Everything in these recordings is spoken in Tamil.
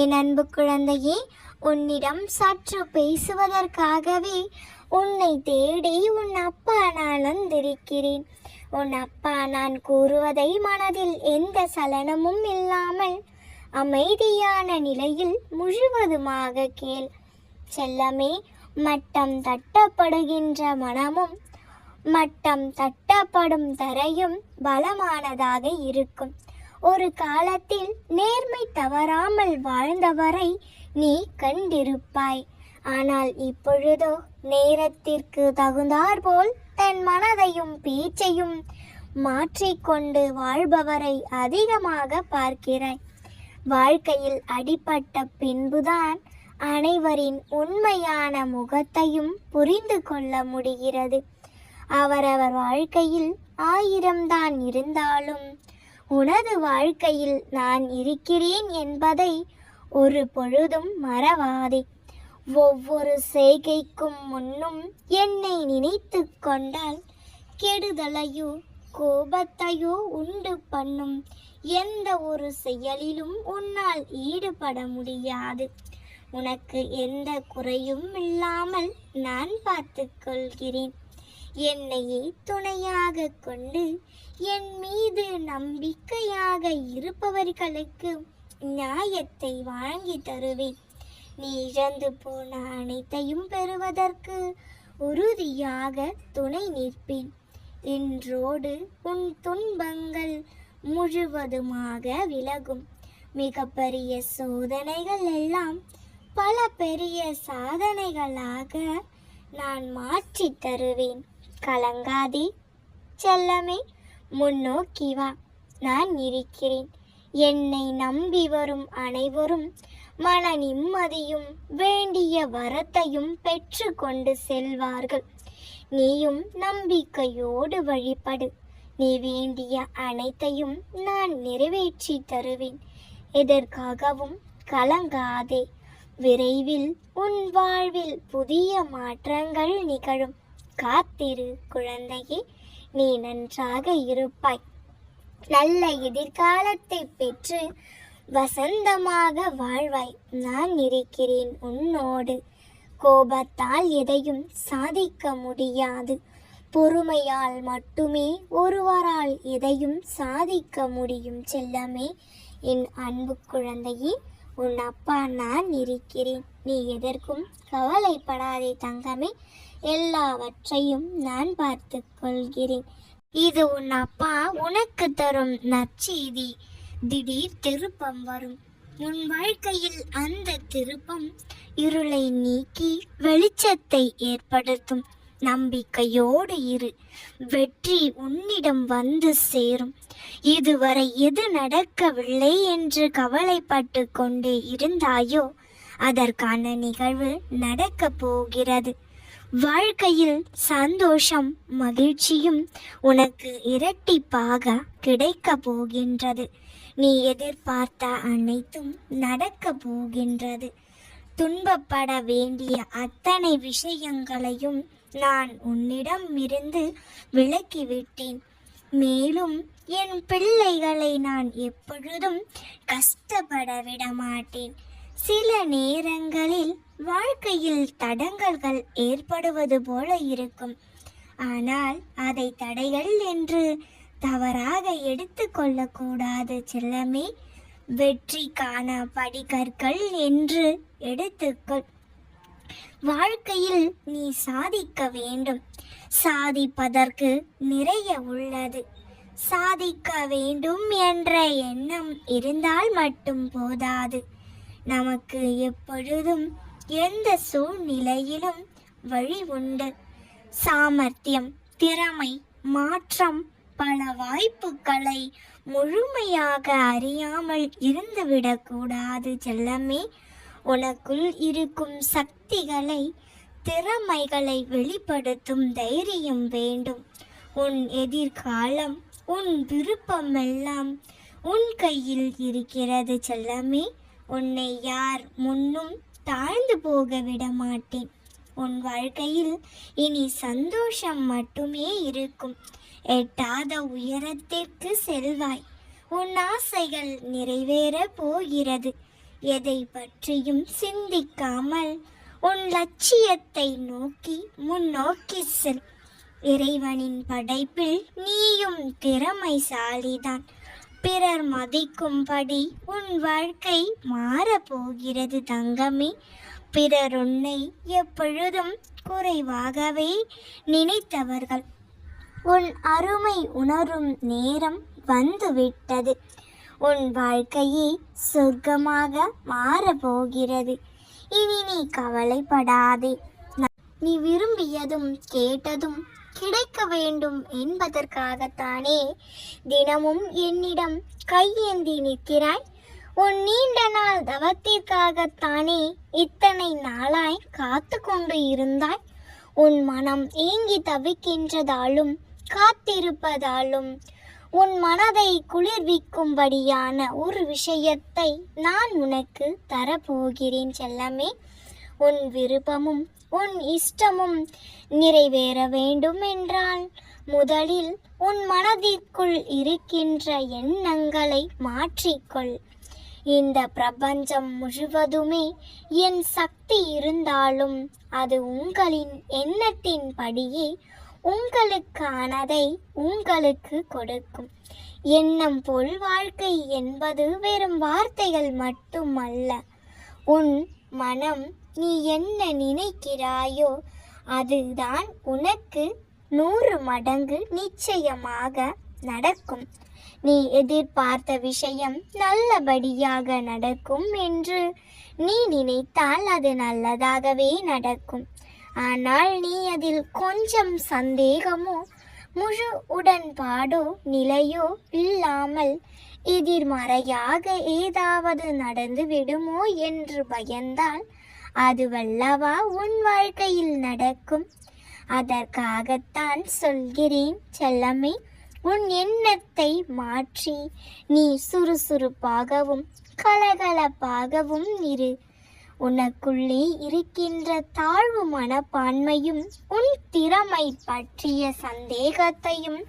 என் அன்பு குழந்தையே உன்னிடம் சற்று பேசுவதற்காகவே உன்னை தேடி உன் அப்பா நான் வந்திருக்கிறேன். உன் அப்பா நான் கூறுவதை மனதில் எந்த சலனமும் இல்லாமல் அமைதியான நிலையில் முழுவதுமாக கேள். செல்லமே மட்டம் தட்டப்படுகின்ற மனமும் மட்டம் தட்டப்படும் தரையும் பலமானதாக இருக்கும். ஒரு காலத்தில் நேர்மை தவறாமல் வாழ்ந்தவரை நீ கண்டிருப்பாய். ஆனால் இப்பொழுதோ நேரத்திற்கு தகுந்தாற்போல் தன் மனதையும் பேச்சையும் மாற்றிக்கொண்டு வாழ்பவரை அதிகமாக பார்க்கிறாய். வாழ்க்கையில் அடிபட்ட பின்புதான் அனைவரின் உண்மையான முகத்தையும் புரிந்து கொள்ள முடிகிறது. அவரவர் வாழ்க்கையில் ஆயிரம்தான் இருந்தாலும் உனது வாழ்க்கையில் நான் இருக்கிறேன் என்பதை ஒரு பொழுதும் மறவாதே. ஒவ்வொரு செய்கைக்கும் முன்னும் என்னை நினைத்து கொண்டால் கெடுதலையோ கோபத்தையோ உண்டு பண்ணும் எந்த ஒரு செயலிலும் உன்னால் ஈடுபட முடியாது. உனக்கு எந்த குறையும் இல்லாமல் நான் பார்த்துக்கொள்கிறேன் என்னையே துணையாக கொண்டு என் மீது நம்பிக்கையாக இருப்பவர்களுக்கு நியாயத்தை வாங்கி தருவேன். நீ இழந்து போன அனைத்தையும் பெறுவதற்கு உறுதியாக துணை நிற்பேன். இன்றோடு உன் துன்பங்கள் முழுவதுமாக விலகும். மிகப்பெரிய சோதனைகள் எல்லாம் பல பெரிய சாதனைகளாக நான் மாற்றி தருவேன். கலங்காதே. செல்லமே முன்னோக்கி வா. நான் இருக்கிறேன். என்னை நம்பி வரும் அனைவரும் மன நிம்மதியும் வேண்டிய வரத்தையும் பெற்று கொண்டு செல்வார்கள். நீயும் நம்பிக்கையோடு வழிபடு. நீ வேண்டிய அனைத்தையும் நான் நிறைவேற்றி தருவேன். எதற்காகவும் கலங்காதே. விரைவில் உன் வாழ்வில் புதிய மாற்றங்கள் நிகழும். காத்திரு குழந்தையே நீ நன்றாக இருப்பாய். நல்ல எதிர்காலத்தை பெற்று வசந்தமாக வாழ்வாய். நான் இருக்கிறேன் உன்னோடு. கோபத்தால் எதையும் சாதிக்க முடியாது. பொறுமையால் மட்டுமே ஒருவரால் எதையும் சாதிக்க முடியும் செல்லமே. என் அன்பு குழந்தையே உன் அப்பா நான் இருக்கிறேன். நீ எதற்கும் கவலைப்படாதே தங்கமே. எல்லாவற்றையும் நான் பார்த்து கொள்கிறேன். இது உன் அப்பா உனக்கு தரும் நற்செய்தி. திடீர் திருப்பம் வரும். உன் வாழ்க்கையில் அந்த திருப்பம் இருளை நீக்கி வெளிச்சத்தை ஏற்படுத்தும். நம்பிக்கையோடு இரு. வெற்றி உன்னிடம் வந்து சேரும். இதுவரை எது நடக்கவில்லை என்று கவலைப்பட்டு கொண்டே இருந்தாயோ அதற்கான நிகழ்வு நடக்கப் போகிறது. வாழ்க்கையில் சந்தோஷம் மகிழ்ச்சியும் உனக்கு இரட்டிப்பாக கிடைக்கப் போகின்றது. நீ எதிர்பார்த்த அனைத்தும் நடக்க போகின்றது. துன்பப்பட வேண்டிய அத்தனை விஷயங்களையும் நான் உன்னிடம் இருந்து விலக்கிவிட்டேன். மேலும் என் பிள்ளைகளை நான் எப்பொழுதும் கஷ்டப்பட விட மாட்டேன். சில நேரங்களில் வாழ்க்கையில் தடங்கல்கள் ஏற்படுவது போல இருக்கும். ஆனால் அதை தடைகள் என்று தவறாக எடுத்துக்கொள்ளக்கூடாது செல்லமே. வெற்றிக்கான படிக்கற்கள் என்று எடுத்துக்கொள். வாழ்க்கையில் நீ சாதிக்க வேண்டும். சாதிப்பதற்கு நிறைய உள்ளது. சாதிக்க வேண்டும் என்ற எண்ணம் இருந்தால் மட்டும் போதாது. நமக்கு எப்பொழுதும் எந்த சூழ்நிலையிலும் வழி உண்டு. சாமர்த்தியம் திறமை மாற்றம் பல வாய்ப்புகளை முழுமையாக அறியாமல் இருந்துவிடக்கூடாது செல்லமே. உனக்குள் இருக்கும் சக்திகளை திறமைகளை வெளிப்படுத்தும் தைரியம் வேண்டும். உன் எதிர்காலம் உன் விருப்பமெல்லாம் உன் கையில் இருக்கிறது செல்லமே. உன்னை யார் முன்னும் தாழ்ந்து போக விட மாட்டேன் உன் வாழ்க்கையில் இனி சந்தோஷம் மட்டுமே இருக்கும். எட்டாத உயரத்திற்கு செல்வாய். உன் ஆசைகள் நிறைவேற போகிறது. எதை பற்றியும் சிந்திக்காமல் உன் லட்சியத்தை நோக்கி முன்னோக்கி செல். இறைவனின் படைப்பில் நீயும் திறமைசாலிதான். பிறர் மதிக்கும்படி உன் வாழ்க்கை மாறப்போகிறது தங்கமே. பிறர் உன்னை எப்பொழுதும் குறைவாகவே நினைத்தவர்கள். உன் அருமை உணரும் நேரம் வந்துவிட்டது. உன் வாழ்க்கையே சொர்க்கமாக மாறப்போகிறது. இனி நீ கவலைப்படாதே. நீ விரும்பியதும் கேட்டதும் கிடைக்க வேண்டும் என்பதற்காகத்தானே தினமும் என்னிடம் கையேந்தி நிற்கிறாய். உன் நீண்ட நாள் தவத்திற்காகத்தானே இத்தனை நாளாய் காத்து கொண்டு இருந்தாய். உன் மனம் ஏங்கி தவிக்கின்றதாலும் காத்திருப்பதாலும் உன் மனதை குளிர்விக்கும்படியான ஒரு விஷயத்தை நான் உனக்கு தரப்போகிறேன் செல்லமே. உன் விருப்பமும் உன் இஷ்டமும் நிறைவேற வேண்டும் என்றால் முதலில் உன் மனதிற்குள் இருக்கின்ற எண்ணங்களை மாற்றிக்கொள். இந்த பிரபஞ்சம் முழுவதுமே என் சக்தி இருந்தாலும் அது உங்களின் எண்ணத்தின் படியே உங்களுக்கானதை உங்களுக்கு கொடுக்கும். எண்ணம் போல் வாழ்க்கை என்பது வெறும் வார்த்தைகள் மட்டுமல்ல. உன் மனம் நீ என்ன நினைக்கிறாயோ அதுதான் உனக்கு நூறு மடங்கு நிச்சயமாக நடக்கும். நீ எதிர்பார்த்த விஷயம் நல்லபடியாக நடக்கும் என்று நீ நினைத்தால் அது நல்லதாகவே நடக்கும். ஆனால் நீ அதில் கொஞ்சம் சந்தேகமோ முழு உடன்பாடோ நிலையோ இல்லாமல் எதிர்மறையாக ஏதாவது நடந்து விடுமோ என்று பயந்தால் அதுவல்லவா உன் வாழ்க்கையில் நடக்கும். அதற்காகத்தான் சொல்கிறேன் செல்லமே உன் எண்ணத்தை மாற்றி நீ சுறுசுறுப்பாகவும் கலகலப்பாகவும் இரு. உனக்குள்ளே இருக்கின்ற தாழ்வு மனப்பான்மையும் உன் திறமை பற்றிய சந்தேகத்தையும்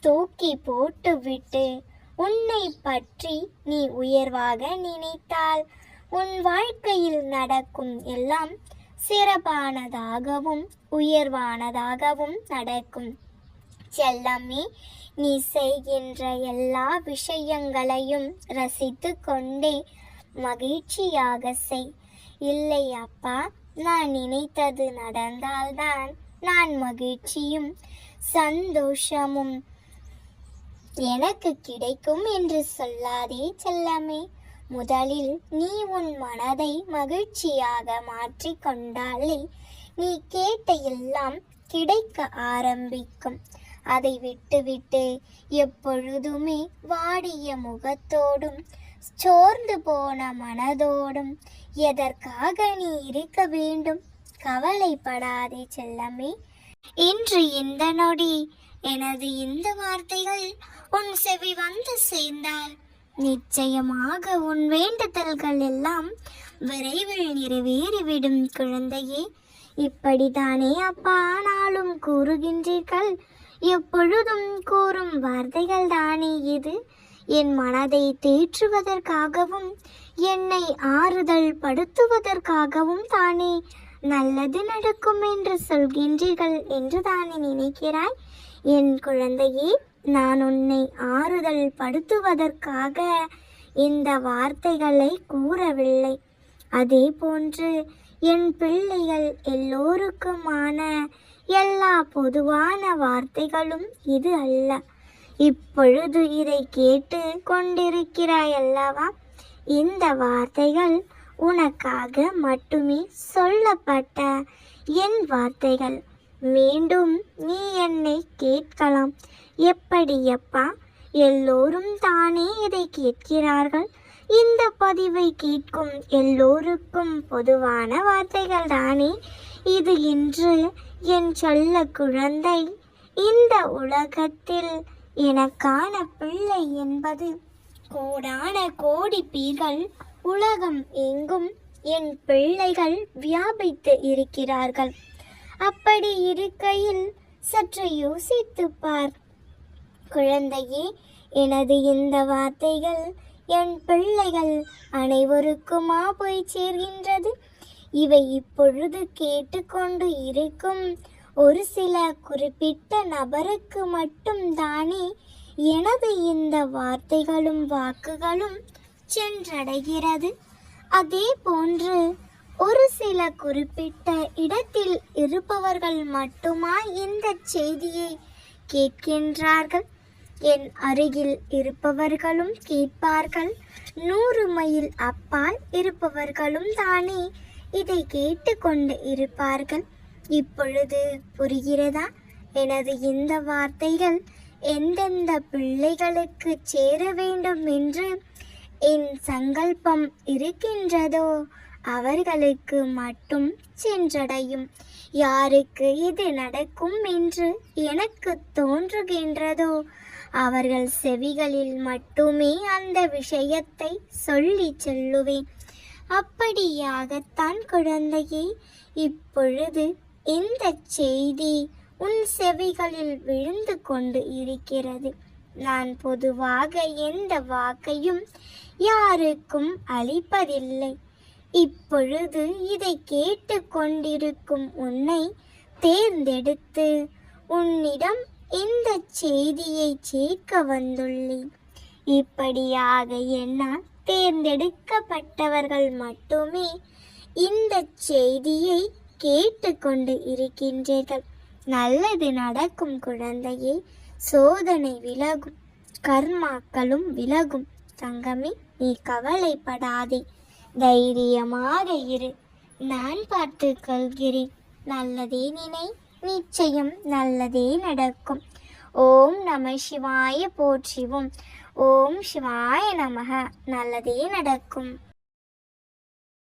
தூக்கி போட்டுவிட்டு உன்னை பற்றி நீ உயர்வாக நினைத்தால் உன் வாழ்க்கையில் நடக்கும் எல்லாம் சிறப்பானதாகவும் உயர்வானதாகவும் நடக்கும். செல்லமே நீ செய்கின்ற எல்லா விஷயங்களையும் ரசித்து கொண்டே மகிழ்ச்சியாக செய். இல்லை அப்பா நான் நினைத்தது நடந்தால்தான் நான் மகிழ்ச்சியும் சந்தோஷமும் எனக்கு கிடைக்கும் என்று சொல்லாதே செல்லமே. முதலில் நீ உன் மனதை மகிழ்ச்சியாக மாற்றிக்கொண்டாலே நீ கேட்ட எல்லாம் கிடைக்க ஆரம்பிக்கும். அதை விட்டுவிட்டு எப்பொழுதுமே வாடிய முகத்தோடும் சோர்ந்து போன மனதோடும் எதற்காக நீ இருக்க வேண்டும்? கவலைப்படாதே செல்லமே. இன்று இந்த நொடி எனது இந்த வார்த்தைகள் உன் செவி வந்து சேர்ந்தால் நிச்சயமாக உன் வேண்டுதல்கள் எல்லாம் விரைவில் நிறைவேறிவிடும் குழந்தையே. இப்படித்தானே அப்பா நாளும் கூறுகின்றீர்கள். எப்பொழுதும் கூறும் வார்த்தைகள் தானே இது. என் மனதை தேற்றுவதற்காகவும் என்னை ஆறுதல் படுத்துவதற்காகவும் தானே நல்லது நடக்கும் என்று சொல்கின்றீர்கள் என்று தானே நினைக்கிறாய்? என் குழந்தையே நான் உன்னை ஆறுதல் படுத்துவதற்காக இந்த வார்த்தைகளை கூறவில்லை. அதே போன்று என் பிள்ளைகள் எல்லோருக்குமான எல்லா பொதுவான வார்த்தைகளும் இது அல்ல. இப்பொழுது இதை கேட்டு கொண்டிருக்கிறாய் அல்லவா? இந்த வார்த்தைகள் உனக்காக மட்டுமே சொல்லப்பட்ட என் வார்த்தைகள். மீண்டும் நீ என்னை கேட்கலாம். எப்படி அப்பா? எல்லோரும் தானே இதை கேட்கிறார்கள். இந்த பதிவை கேட்கும் எல்லோருக்கும் பொதுவான வார்த்தைகள் தானே. இது இன்று என் சொல்ல குழந்தை. இந்த உலகத்தில் எனக்கான பிள்ளை என்பது கோடான கோடி பீர்கள். உலகம் எங்கும் என் பிள்ளைகள் வியாபித்து இருக்கிறார்கள். அப்படி இருக்கையில் சற்று யோசித்துப் பார். குழந்தையே எனது இந்த வார்த்தைகள் என் பிள்ளைகள் அனைவருக்குமா போய் சேர்கின்றது? இவை இப்பொழுது கேட்டுக்கொண்டு இருக்கும் ஒரு சில குறிப்பிட்ட நபருக்கு மட்டும் தானே எனது இந்த வார்த்தைகளும் வாக்குகளும் சென்றடைகிறது. அதே போன்று ஒரு சில குறிப்பிட்ட இடத்தில் இருப்பவர்கள் மட்டுமா இந்த செய்தியை கேட்கின்றார்கள். என் அருகில் இருப்பவர்களும் கேட்பார்கள். நூறு மைல் அப்பால் இருப்பவர்களும் தானே இதை கேட்டுக்கொண்டு இருப்பார்கள். இப்பொழுது புரிகிறதா? எனது இந்த வார்த்தைகள் எந்தெந்த பிள்ளைகளுக்கு சேர வேண்டும் என்று என் சங்கல்பம் இருக்கின்றதோ அவர்களுக்கு மட்டும் சென்றடையும். யாருக்கு இது நடக்கும் என்று எனக்கு தோன்றுகின்றதோ அவர்கள் செவிகளில் மட்டுமே அந்த விஷயத்தை சொல்லி செல்லுவேன். அப்படியாகத்தான் குழந்தையே இப்பொழுது இந்த செய்தி உன் செவிகளில் விழுந்து கொண்டு இருக்கிறது. நான் பொதுவாக எந்த வாக்கையும் யாருக்கும் அளிப்பதில்லை. இப்பொழுது இதை கேட்டு கொண்டிருக்கும் உன்னை தேர்ந்தெடுத்து உன்னிடம் இந்த செய்தியை சேர்க்க வந்துள்ளேன். இப்படியாக என்னால் தேர்ந்தெடுக்கப்பட்டவர்கள் மட்டுமே இந்த செய்தியை கேட்டுக்கொண்டு இருக்கின்றீர்கள். நல்லது நடக்கும் குழந்தையை சோதனை விலகும் கர்மாக்களும் விலகும். தங்கமே நீ கவலைப்படாதே. தைரியமாக இரு. நான் பார்த்து கொள்கிறேன். நல்லதே நினை நிச்சயம் நல்லதே நடக்கும். ஓம் நம சிவாய போற்றிவோம். ஓம் சிவாய நமக. நல்லதே நடக்கும்.